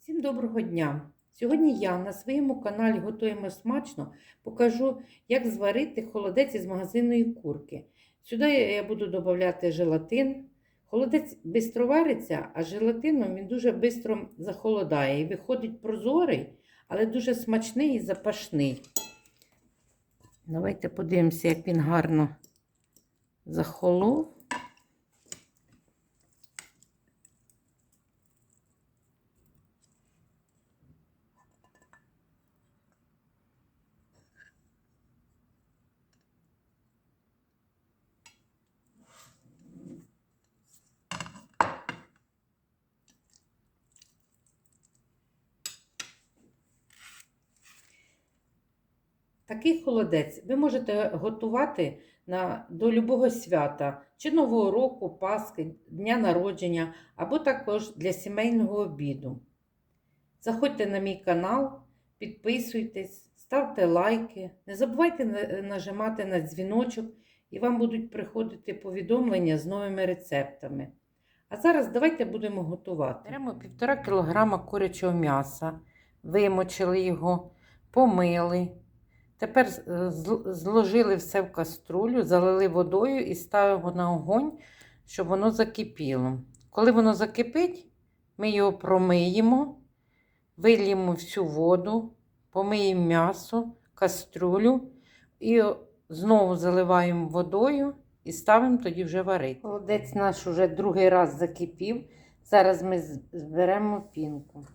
Всім доброго дня! Сьогодні я на своєму каналі Готуємо смачно покажу, як зварити холодець із магазинної курки. Сюди я буду додавати желатин. Холодець швидко вариться, а желатином він дуже швидко захолодає і виходить прозорий, але дуже смачний і запашний. Давайте подивимося, як він гарно захолов. Такий холодець ви можете готувати на, до любого свята, чи Нового року, Пасхи, Дня народження, або також для сімейного обіду. Заходьте на мій канал, підписуйтесь, ставте лайки, не забувайте нажимати на дзвіночок, і вам будуть приходити повідомлення з новими рецептами. А зараз давайте будемо готувати. Беремо 1,5 кг курячого м'яса, вимочили його, помили. Тепер е, зложили все в каструлю, залили водою і ставимо на огонь, щоб воно закипіло. Коли воно закипить, ми його промиємо, вильємо всю воду, помиємо м'ясо, каструлю і знову заливаємо водою і ставимо тоді вже варити. Холодець наш уже другий раз закипів. Зараз ми зберемо пінку.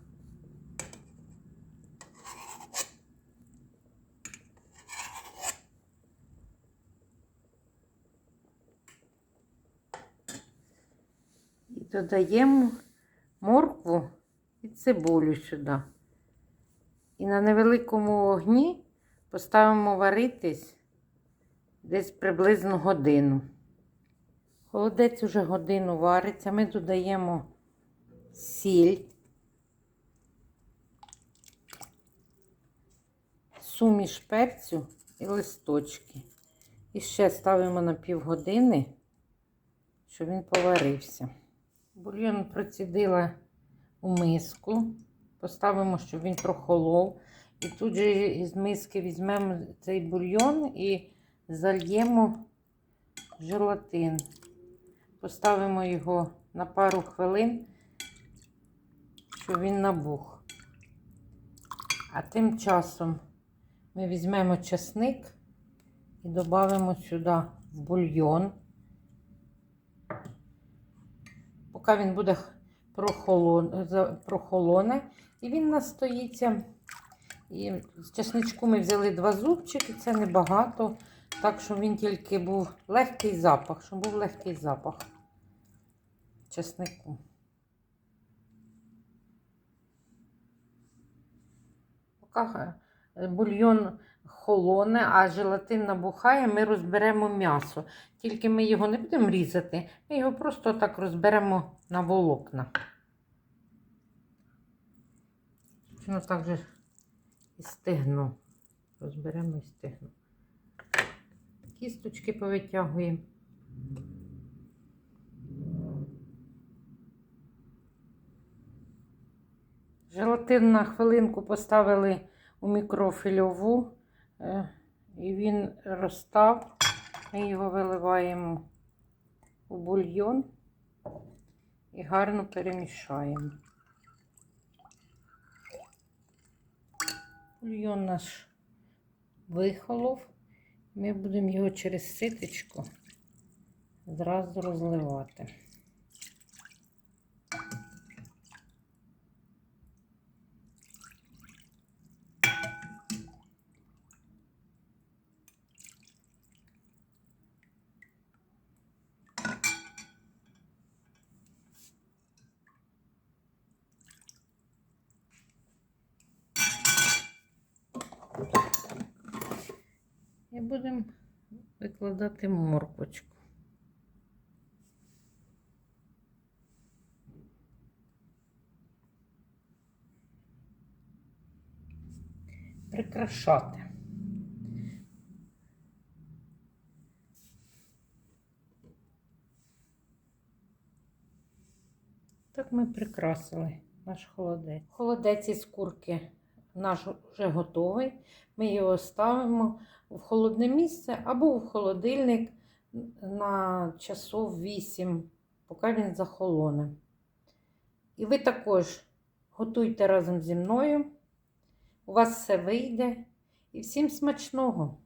Додаємо моркву і цибулю сюди. І на невеликому вогні поставимо варитись десь приблизно годину. Холодець уже годину вариться. Ми додаємо сіль, суміш перцю і листочки. І ще ставимо на півгодини, щоб він поварився. Бульйон процідила у миску. Поставимо, щоб він прохолов. І тут же із миски візьмемо цей бульйон і зальємо желатин. Поставимо його на пару хвилин, щоб він набух. А тим часом ми візьмемо часник і додамо сюди в бульйон. Поки він буде прохолоне, і він настоїться. І з чесничку ми взяли два зубчики, це небагато, так що він тільки був легкий запах, щоб був легкий запах чеснику. Поки бульйон холоне, а желатин набухає, ми розберемо м'ясо. Тільки ми його не будемо різати, ми його просто так розберемо на волокна. Ну, так же і стегно. Розберемо і стегно. Кісточки повитягуємо. Желатин на хвилинку поставили у мікрофільову, е, і він розстав. Ми його виливаємо у бульйон і гарно перемішаємо. Бульйон наш вихолов. Ми будемо його через ситочку зразу розливати. І будемо викладати морквочку. Прикрашати. Так ми прикрасили наш холодець. Холодець із курки наш вже готовий. Ми його ставимо в холодне місце або в холодильник на часов 8, поки він захолоне. І ви також готуйте разом зі мною. У вас все вийде. І всім смачного!